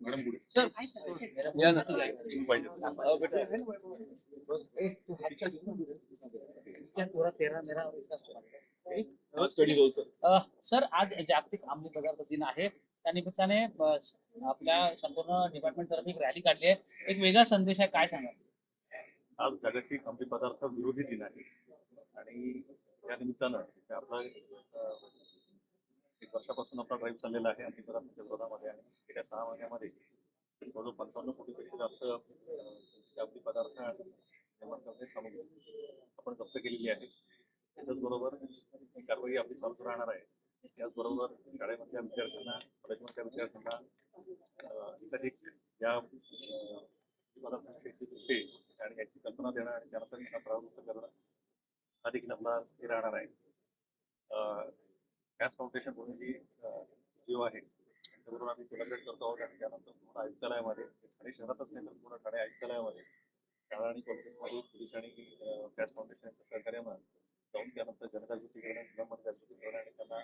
Madam good sir या ना. आज जागतिक अंमली पदार्थ दिन आहे. त्या निमित्ताने आपल्या संपूर्ण डिपार्टमेंट तर्फे एक रॅली काढली आहे. एक वेगळा संदेश आहे काय सांगा आज जागतिक अंमली पदार्थ विरोधी दिन आहे. आणि या निमित्तानं आपला एक वर्षापासून आपला ड्राईव्ह चाललेला आहे आणि पदार्थांच्या विरोधामध्ये आणि गेल्या सहा महिन्यामध्ये जवळजवळ पंचावन्न कोटीपेक्षा जास्त जागतिक पदार्थ आणि सामग्री आपण जप्त केलेली आहे. त्याच्याचबरोबर ही कारवाई आपली चालू राहणार आहे. त्याचबरोबर शाळेमधल्या विद्यार्थ्यांना कॉलेजमधल्या विद्यार्थ्यांना अं, एकाधिक या पदार्थांची आणि याची कल्पना देणं आणि त्यानंतर त्यांना प्रवृत्त करणं हा देखील आपला हे राहणार आहे. गॅस फाउंडेशन म्हणून जी जिओ आहे त्याच्याबरोबर आम्ही कोलॅबरेट करतो आहोत आणि त्यानंतर पूर्ण आयुक्तालयामध्ये ठाणे शहरातच नाही तर पूर्ण ठाणे आयुक्तालयामध्ये शाळा आणि कॉलेजेसमध्ये पोलीस आणि गॅस फाउंडेशनच्या सहकार्यानं जाऊन त्यानंतर जनजागृती करणं मुलांमध्ये जागृती करणं आणि त्यांना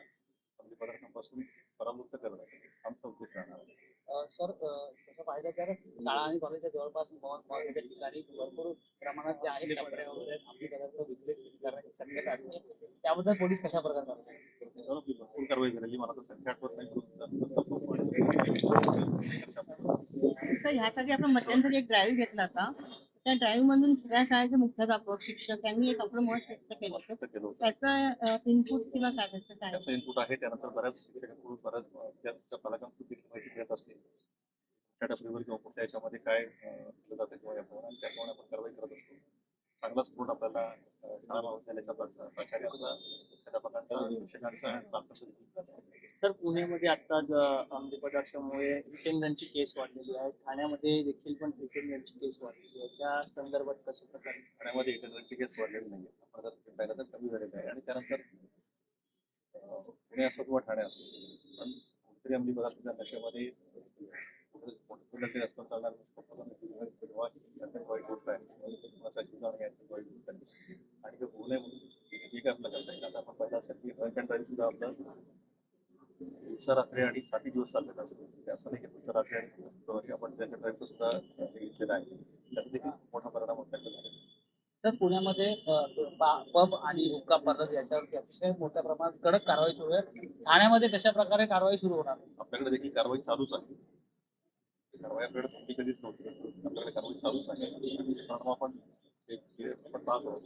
अंमली पदार्थांपासून परावृत्त करणं आमचा उद्देश राहणार. आहे सर तसं पाहिलं तर शाळा आणि कॉलेजच्या जवळपास मॉल मॉलच्या ठिकाणी भरपूर प्रमाणात जे आहे टपऱ्या वगैरे अंमली पदार्थ विक्री करण्याची शक्यता असते त्याबद्दल पोलीस कशा प्रकारे करतात त्याच्यावर आपली भरपूर कारवाई झालेली मला तर आठवत नाही. सर ह्यासाठी आपण मध्यंतरी एक ड्राईव्ह घेतला होता. त्या ड्राईव्ह मधून सगळ्या शाळेचे मुख्याध्यापक शिक्षक यांनी एक आपलं मत व्यक्त केलं होतं. त्याचं इनपुट किंवा काय त्याचं काय? त्याचं इनपुट आहे. त्यानंतर बऱ्याच शिक्षकांकडून बऱ्याच विद्यार्थ्यांच्या पालकांकडून देखील माहिती मिळत असते. कुठल्या टपरीवर किंवा कुठल्या याच्यामध्ये काय केलं जातं किंवा याप्रमाणे त्याप्रमाणे आपण कारवाई करत असतो. चांगलाच पूर्ण आपल्याला शाळा महाविद्यालयाच्या प्रा- प्राचार्यांचा सर पुण्यामध्ये आता अंमली पदार्थामुळे रिटेंडरची केस वाढलेली आहे. ठाण्यामध्ये देखील पण रिटेंडरची केस वाढलेली आहे. त्या संदर्भात कसं प्रकारे? ठाण्यामध्ये एकंदरीत केस वाढलेली नाही पाहिलं तर कमी झालेलं आहे. आणि त्यानंतर पुणे असो किंवा ठाणे असो पण कुठेतरी अंमली पदार्थाच्या नशेमध्ये कुठे तरी असतं चालणार तेव्हा ही अत्यंत वाईट गोष्ट आहे म्हणजे ते कुणाचा जीव जाणं ही अत्यंत वाईट गोष्ट आहे आणि ते होऊ नये म्हणून जे काय आपलं करता येईल आता आपण ड्राईव्ह सुद्धा आपलं दिवसा रात्री आणि सातही दिवस चाललेलं असतं. ते असं नाही की फक्त रात्री आणि शुक्रवारी आपण अँड ड्राईव्ह सुद्धा घेतलेलं आहे. त्याचा देखील मोठा परिणाम आपल्याकडे झालेला. तर पुण्यामध्ये पब आणि हुक्का पद्धत याच्यावरती अतिशय मोठ्या प्रमाणात कडक कारवाई सुरू आहे. ठाण्यामध्ये कशा प्रकारे कारवाई सुरू होणार? आपल्याकडे देखील कारवाई चालूच आहे. कारवाई आपल्याकडे थांबली कधीच नव्हती. आपल्याकडे कारवाई चालूच आहे. आपण आपण पाहतो.